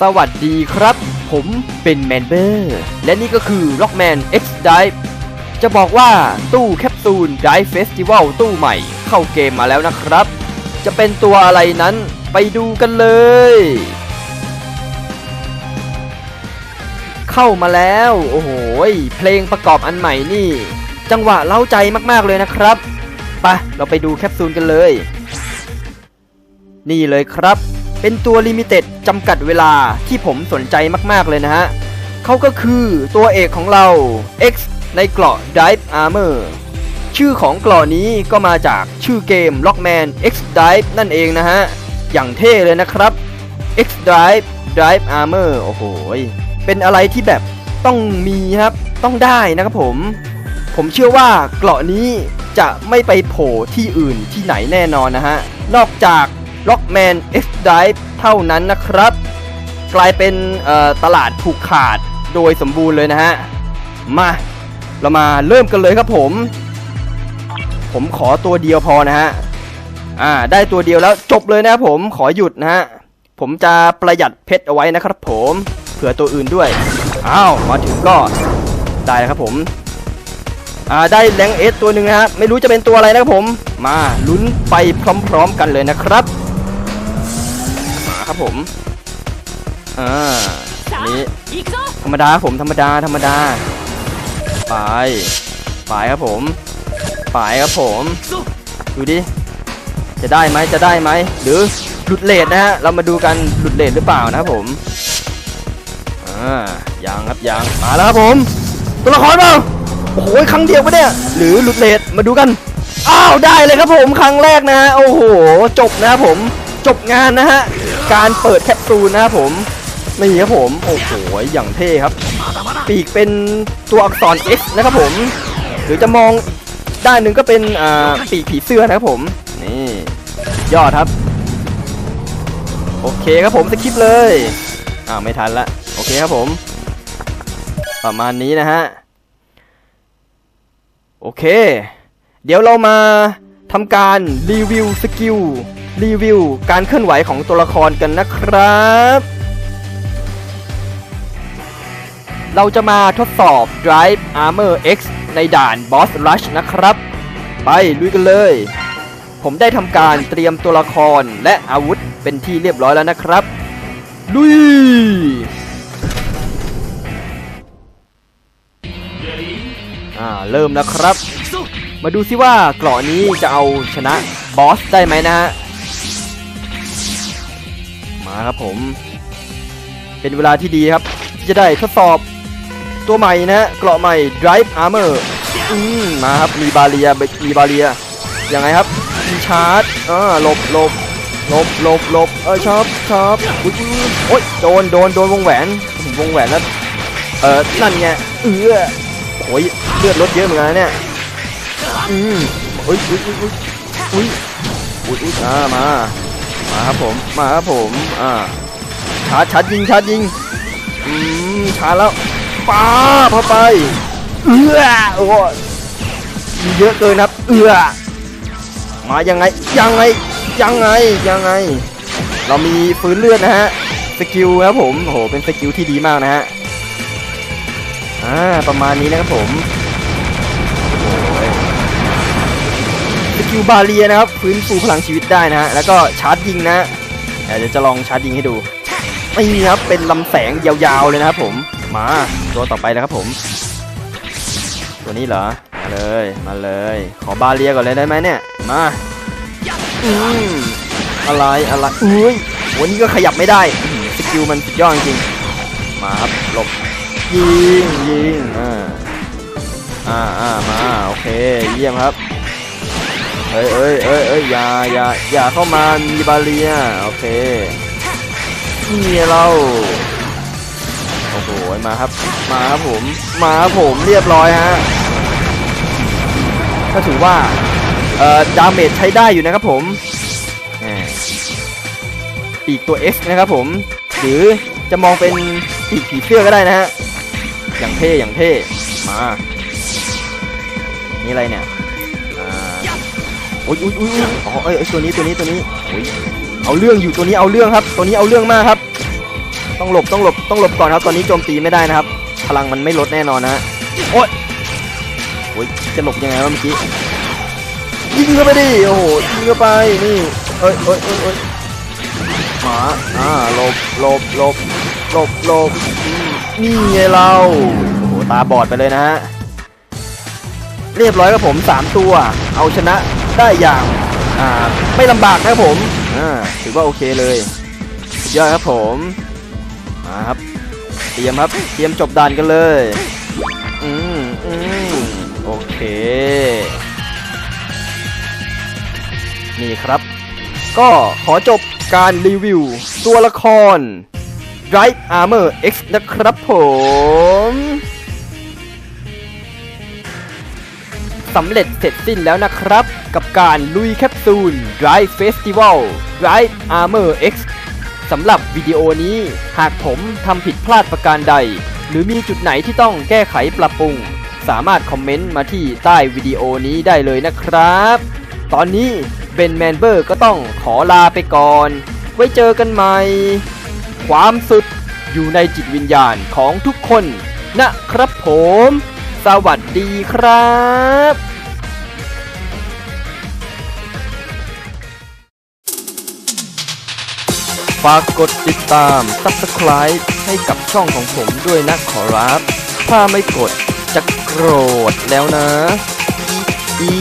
สวัสดีครับผมเป็นแมนเบอร์และนี่ก็คือ Rockman X Dive จะบอกว่าตู้แคปซูล Dive Festival ตู้ใหม่เข้าเกมมาแล้วนะครับจะเป็นตัวอะไรนั้นไปดูกันเลย เข้ามาแล้ว โอ้โหเพลงประกอบอันใหม่นี่ จังหวะเล้าใจมากๆเลยนะครับไปะเราไปดูแคปซูลกันเลย นี่เลยครับ เป็นตัวลิมิเต็ดจำกัดเวลาที่ผมสนใจมากๆเลยนะฮะเขาก็คือตัวเอกของเรา X ในเกราะ Dive Armor ชื่อของเกราะนี้ก็มาจากชื่อเกม Lockman X Dive นั่นเองนะฮะ อย่างเท่เลยนะครับ X Dive Drive Armor โอ้โห เป็นอะไรที่แบบต้องมีครับต้องได้นะครับผม ผมเชื่อว่าเกราะนี้จะไม่ไปโผล่ที่อื่นที่ไหนแน่นอนนะฮะ นอกจาก Rockman X Dive เท่านั้นนะครับ กลายเป็นตลาดผูกขาดโดยสมบูรณ์เลยนะฮะ มา เรามาเริ่มกันเลยครับผม ผมขอตัวเดียวพอนะฮะ อ่า ได้ตัวเดียวแล้วจบเลยนะครับผมขอหยุดนะฮะ ผมจะประหยัดเพชรเอาไว้นะครับผม ผื่อตัวอื่นด้วย อ้าว มาถึงก็ได้ครับผม อ่า ได้แรงเอสตัวหนึ่งนะฮะ ไม่รู้จะเป็นตัวอะไรนะครับผม มาลุ้นไปพร้อมๆกันเลยนะครับ มาครับผม อ่า นี้ธรรมดาผมธรรมดาธรรมดา ไป ไปครับผม ไปครับผม ดูดิ จะได้ไหมจะได้ไหม หรือหลุดเลดนะฮะ เรามาดูกันหลุดเลดหรือเปล่านะครับผม อ่ายังครับยังมาแล้วครับผม ตัวละครเปล่าโอ้โหครั้งเดียวปะเนี่ย หรือหลุดเลทมาดูกัน อ้าวได้เลยครับผมครั้งแรกนะฮะโอ้โหจบนะครับผมจบงานนะฮะการเปิดแคปซูลนะครับผมนี่ครับผมโอ้โหอย่างเท่ครับ ปีกเป็นตัวอักษร X นะครับผม หรือจะมองด้านหนึ่งก็เป็นอ่าปีกผีเสื้อนะครับผมนี่ยอดครับ โอเคครับผมสคริปเลยอ้าวไม่ทันละ เคครับผม ประมาณนี้นะฮะ โอเค เดี๋ยวเรามาทำการรีวิวสกิลรีวิวการเคลื่อนไหวของตัวละครกันนะครับ เราจะมาทดสอบ Drive Armor X ในด่าน Boss Rush นะครับ ไปลุยกันเลย ผมได้ทำการเตรียมตัวละครและอาวุธเป็นที่เรียบร้อยแล้วนะครับ ลุย อ่าเริ่มแล้วครับ มาดูซิว่าเกราะนี้จะเอาชนะบอสได้ไหมนะฮะมาครับผม เป็นเวลาที่ดีครับที่จะได้ทดสอบตัวใหม่นะฮะเกราะใหม่ Drive Armor อืมมาครับมีบาเรียมีบาเรียยังไงครับมีชาร์จอ่าหลบหลบหลบหลบหลบเออชอบชอบอุ๊ยอุ๊ยโอ๊ยโดนโดนโดนวงแหวนวงแหวนแล้วเออนั่นไงเออ อ้ยเลือดลดเยอะเหมือนกันเนี่ยอืมอุ้ยอุ้ยอุ้ยอุ้ยอุ้ยอุ้ยอุ้ยอ่ามามาครับผมมาครับผมอ่าชาร์จชาร์จยิงชาร์จยิงอืมชาร์จแล้วป้าบเข้าไปเอื้อโอ้โหมีเยอะเกินครับเอื้อมายังไงยังไงยังไงยังไง เรามีฟื้นเลือดนะฮะสกิลครับผมโหเป็นสกิลที่ดีมากนะฮะ อ่าประมาณนี้นะครับผมสกิลบาเรียนะครับฟื้นฟูพลังชีวิตได้นะฮะแล้วก็ชาร์จยิงนะเดี๋ยวจะลองชาร์จยิงให้ดูไม่มีครับเป็นลำแสงยาวๆเลยนะครับผมมาตัวต่อไปแล้วครับผม ตัวนี้เหรอมาเลยมาเลย ขอบาเรียก่อนเลยได้ไหมเนี่ยมาอืมอะไรอะไรอุ้ยวันนี้ก็ขยับไม่ได้สกิลมันสุดยอดจริงมาครับหลบ ยิงยิงอ่าอ่าอ่ามาโอเคเยี่ยมครับเอ้ยเอ้ยเอ้ยเอ้ยอย่าอย่าอย่าเข้ามามีบาเรียโอเคนี่เราโอ้โหมาครับมาครับผมมาครับผมเรียบร้อยฮะก็ถือว่าเอ่อดาเมจใช้ได้อยู่นะครับผมแหมปีกตัว X นะครับผม หรือจะมองเป็นปีกผีเสื้อก็ได้นะฮะ อย่างเท่อย่างเท่มา นี่อะไรเนี่ยโอ้ยอุ้ยอุ้ยอ๋อเอ้ยเอ้ยตัวนี้ตัวนี้ตัวนี้เอาเรื่องอยู่ตัวนี้เอาเรื่องครับ ตัวนี้เอาเรื่องมากครับ ต้องหลบต้องหลบต้องหลบก่อนครับ ตอนนี้โจมตีไม่ได้นะครับ พลังมันไม่ลดแน่นอนนะโอ้ยโอ้ยจะหลบยังไงวะเมื่อกี้ยิงเข้าไปดิโอ้โหยิงเข้าไปนี่เอ้ยเอ้ยเอ้ยเอ้ยหมาอ่าหลบหลบหลบหลบหลบ นี่ไงเราโอ้โหตาบอดไปเลยนะฮะ เรียบร้อยครับผม 3 ตัว เอาชนะได้อย่างอ่าไม่ลำบากนะครับผมอ่าถือว่าโอเคเลยยอดครับผมมาครับเตรียมครับเตรียมจบด่านกันเลยอืมอืมโอเค นี่ครับ ก็ขอจบการรีวิว ตัวละคร Drive Armor X นะครับผมสำเร็จเสร็จสิ้นแล้วนะครับ กับการลุยแคปซูล Drive Festival Drive Armor X สำหรับวิดีโอนี้หากผมทำผิดพลาดประการใด หรือมีจุดไหนที่ต้องแก้ไขปรับปรุง สามารถคอมเมนต์มาที่ใต้วิดีโอนี้ได้เลยนะครับ ตอนนี้เบนแมนเบอร์ก็ต้องขอลาไปก่อน ไว้เจอกันใหม่ ความสุดอยู่ในจิตวิญญาณของทุกคนนะครับผม สวัสดีครับฝากกดติดตาม Subscribe ให้กับช่องของผมด้วยนะขอรับ ถ้าไม่กดจะโกรธแล้วนะ อีอี